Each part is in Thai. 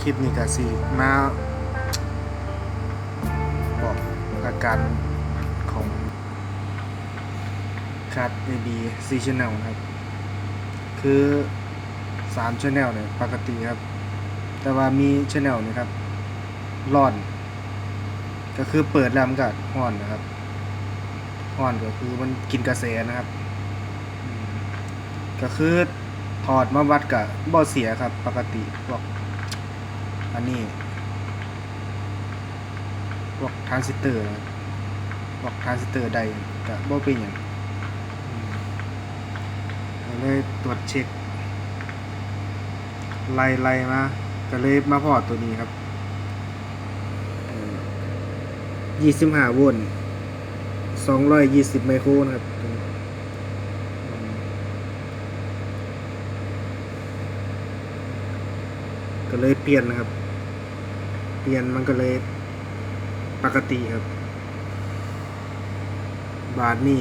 คลิปนี้ก็สิมาบอกอาการของคัด AB C Channel นะครับ คือ3 Channel เนี่ยปกติครับ แต่ว่ามี Channel นี่ครับร้อน ก็คือเปิดแล้วมันก็ร้อนนะครับร้อนก็คือมันกินกระแสนะครับ ก็คือถอดมาวัดกับบ่เสียครับ ปกติพวก อันนี้พวกทรานซิสเตอร์พวกทรานซิสเตอร์ใดก็บ่เป็นหยังเลยตรวจเช็คไล่ไล่มาก็เลยมาพอตัวนี้ครับยี่สิบห้าโวลต์สองร้อยยี่สิบไมโครนะครับตัวนี้อืม ก็เลยเปลี่ยนนะครับ เปลี่ยนมันก็เลยปกติครับ บาทนี่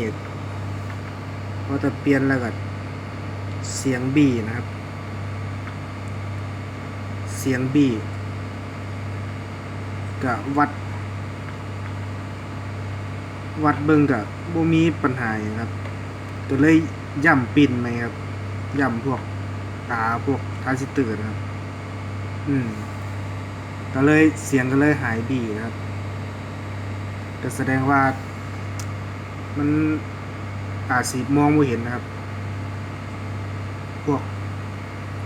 พอจะเปลี่ยนแล้วก็เสียงบีนะครับ เสียงบีกับวัด วัดเบิ่งกับบ่มีปัญหาครับก็เลยย่ำปินไหมครับย่ำพวกตาพวกทานซิเตอร์นะครับ อืม ก็เลยเสียงก็เลยหายบีนะครับก็แสดงว่า มันอาจสิมองไม่เห็นนะครับ พวก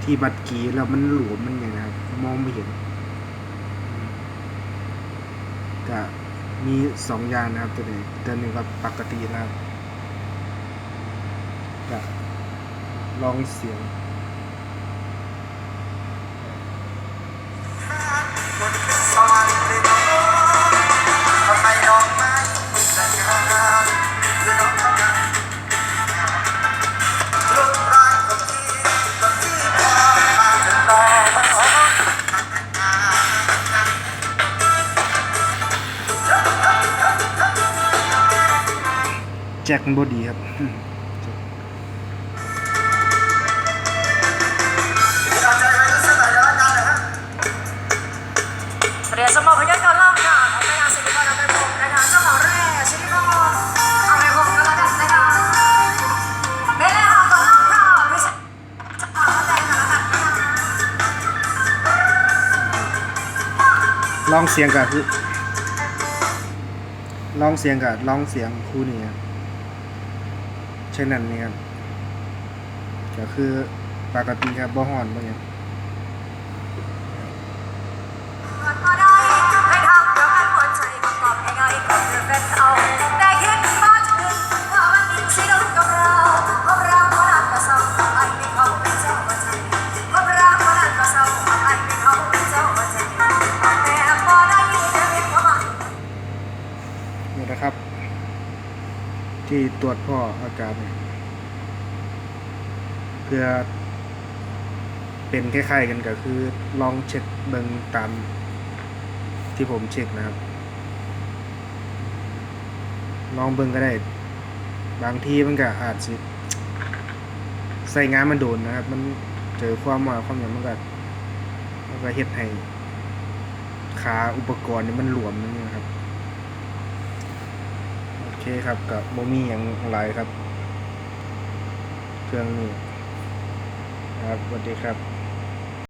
ที่บัดกีแล้วมันหลวมมันอย่างนะครับ มองไม่เห็นอืมก็มีสองอย่างนะครับตัวนี้ตัวหนึ่งก็ปกตินะครับก็ลองเสียง แจ็คมันบดีครับเอาใจไว้สักหน่อยแล้วกันนะฮะเรียนสมบูรณ์พยัญชนะล่าค่ะของแม่นางสิริพรเอาไปพงนะคะเจ้าของแรกชิลิพรเอาไปพงกันแล้วกันนะคะเบลล่าก่อนล่าค่ะไม่ใช่เอแต่งกันแล้วกันลองเสียงกับคือลองเสียงกับลองเสียงคู่นี้ ใช่นนั้นนี่ครับก็คือปกติครับบ่ฮ้อนบ่หยัง ที่ตรวจพ่ออาการเพื่อเป็นคล้ายๆกันก็คือ ลองเช็คเบิ่งตามที่ผมเช็คนะครับ ลองเบิ่งก็ได้ บางทีมันก็อาจสิใส่งานมันโดนนะครับ มันเจอความว่าความอย่างมันก็มันก็เฮ็ดให้ขาอุปกรณ์นี่มันหลวมนั่นเองครับ เคครับกับโมมี่อย่างไรครับ เครื่องนี้ครับสวัสดีครับ